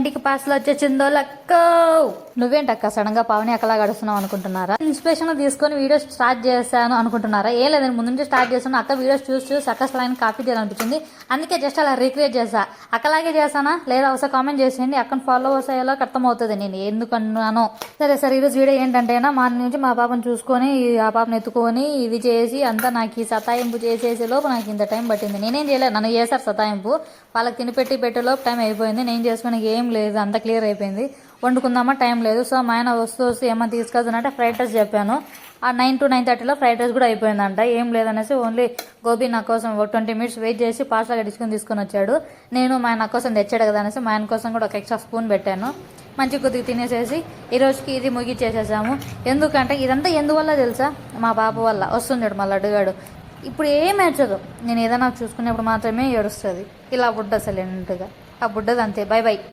ఇంటికి పార్సల్ వచ్చేసిందో లక్క. నువ్వేంటక్క సడన్గా పావని అక్కలా గడుస్తున్నావు అనుకుంటున్నారా? ఇన్స్పిరేషన్ తీసుకొని వీడియోస్ స్టార్ట్ చేశాను అనుకుంటున్నారా? ఏ లేదండి ముందు నుంచి స్టార్ట్ చేస్తాను అక్క వీడియోస్ చూసి చూసి అక్క స్లైన్ కాపీ చేయాలనిపించింది. అందుకే జస్ట్ అలా రీక్రియేట్ చేసా అక్కలాగే చేశానా? లేదా ఒకసారి కామెంట్ చేసేయండి. అక్కను ఫాలోవర్స్ అయ్యేలా అర్థమవుతుంది నేను ఎందుకన్నానో సరే సరే ఈరోజు వీడియో ఏంటంటే మా నుంచి మా పాపను చూసుకొని ఆ పాపను ఎత్తుకొని ఇది చేసి అంతా నాకు ఈ సతాయింపు చేసేసే లోపు నాకు ఇంత టైం పట్టింది. నేనేం చేయలేదు నన్ను చేశారు సతాయింపు. వాళ్ళకి తిని పెట్టి పెట్టే లోపు టైం అయిపోయింది. నేను చేసుకుని ఏం లేదు అంత క్లియర్ అయిపోయింది. వండుకుందామా? టైం లేదు. సో మా ఆయన వస్తూ వస్తూ ఏమైనా తీసుకెళ్తున్నట్టే ఫ్రైడ్ రైస్ చెప్పాను. ఆ నైన్ టు నైన్ థర్టీలో ఫ్రైడ్ రైస్ కూడా అయిపోయిందంట. ఏం లేదనేసి ఓన్లీ గోబీ నా కోసం ఒక ట్వంటీ మినిట్స్ వెయిట్ చేసి పార్సల్ కట్టించుకుని తీసుకొని వచ్చాడు. నేను మా ఆయన కోసం తెచ్చాడు కదా అనేసి మా ఆయన కోసం కూడా ఒక ఎక్స్ట్రా స్పూన్ పెట్టాను. మంచి కొద్దిగా తినేసేసి ఈ రోజుకి ఇది ముగిచ్చేసేసాము. ఎందుకంటే ఇదంతా ఎందువల్ల తెలుసా? మా పాప వల్ల వస్తుంది మళ్ళీ అడుగాడు. ఇప్పుడు ఏం ఏడ్చదు. నేను ఏదైనా చూసుకునేప్పుడు మాత్రమే ఏడుస్తుంది. ఇలా బుడ్డ సైలెంట్గా ఆ బుడ్డది అంతే బై బై.